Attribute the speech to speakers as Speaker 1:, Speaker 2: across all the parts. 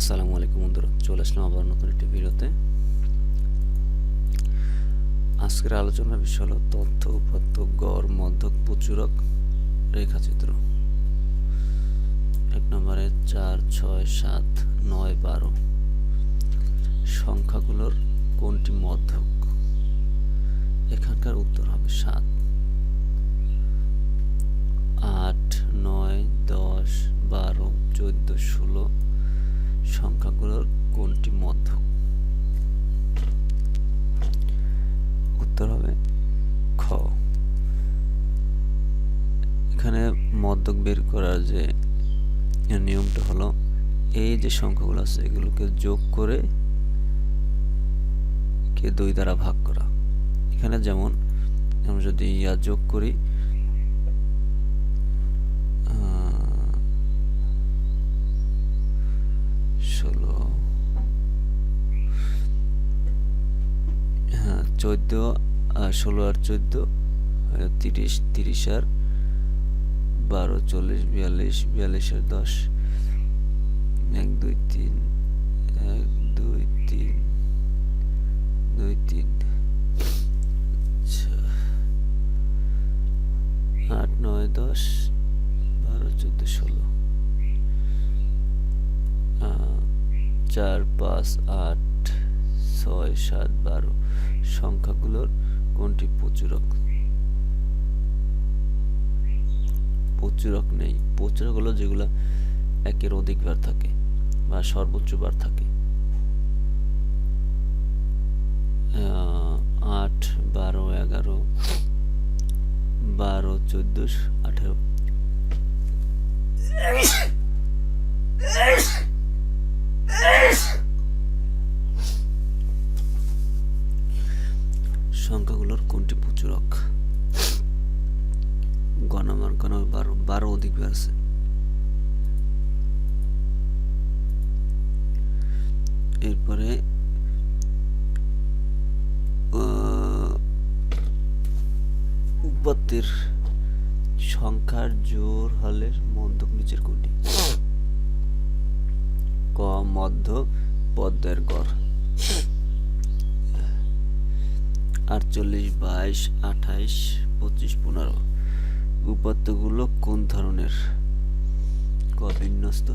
Speaker 1: আসসালামু আলাইকুম বন্ধুরা, চলে আসলাম আবার নতুন একটি ভিডিওতে। আজকের আলোচনার বিষয় হলো তথ্য উপাত্ত গড়, মধ্যক, প্রচুরক, রেখাচিত্র। এক নম্বরে চার, ছয়, সাত, নয়, বারো। সংখ্যাগুলোর কোনটি মধ্যক? এখানকার উত্তর হবে সাত। আট, নয়, দশ, বারো, চোদ্দ, ষোলো সংখ্যাগুলোর কোনটি মধ্যক উত্তর হবে খ। এখানে মধ্যক বের করার যে নিয়মটা হলো, এই যে সংখ্যাগুলো আছে, এগুলোকে যোগ করে কে দুই দ্বারা ভাগ করা। এখানে যেমন আমরা যদি ইয়া যোগ করি ষোলো হ্যাঁ চোদ্দ আর ষোলো আর চোদ্দ, হয়, তিরিশ তিরিশ আর বারো, চল্লিশ, বিয়াল্লিশ বিয়াল্লিশ আর দশ। এক, দুই, তিন চার, পাঁচ, আট, ছয়, সাত, বারো সংখ্যাগুলোর কোনটি প্রচুরক? প্রচুরক নেই। প্রচুরক হলো যেগুলো একের অধিক বার থাকে বা সর্বোচ্চ বার থাকে। আট, বারো, এগারো, বারো চোদ্দ আঠেরো। সংখ্যাগুলোর কোনটি প্রচুরক? গণামার গণ বারো বারো অধিক আছে। এরপরে আহ, উপাত্তের সংখ্যার জোর হলের মধ্যক নিচের কোনটি? ক মধ্য পদ্মের গড়। আটচল্লিশ বাইশ, আঠাইশ, পঁচিশ, পনেরো। উপাত্তগুলো কোন ধরনের? ক বিন্যস্ত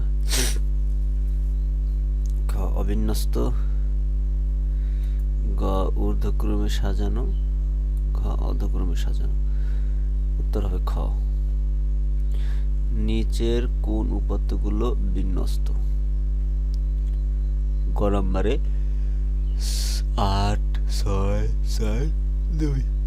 Speaker 1: খ, অবিন্যস্ত। গ, ঊর্ধ্বক্রমে সাজানো। ঘ, অধক্রমে সাজানো। উত্তর হবে খ। নিচের কোন উপাত্তগুলো বিন্যস্ত? গ নম্বরে আট, ছয় ছয় দুই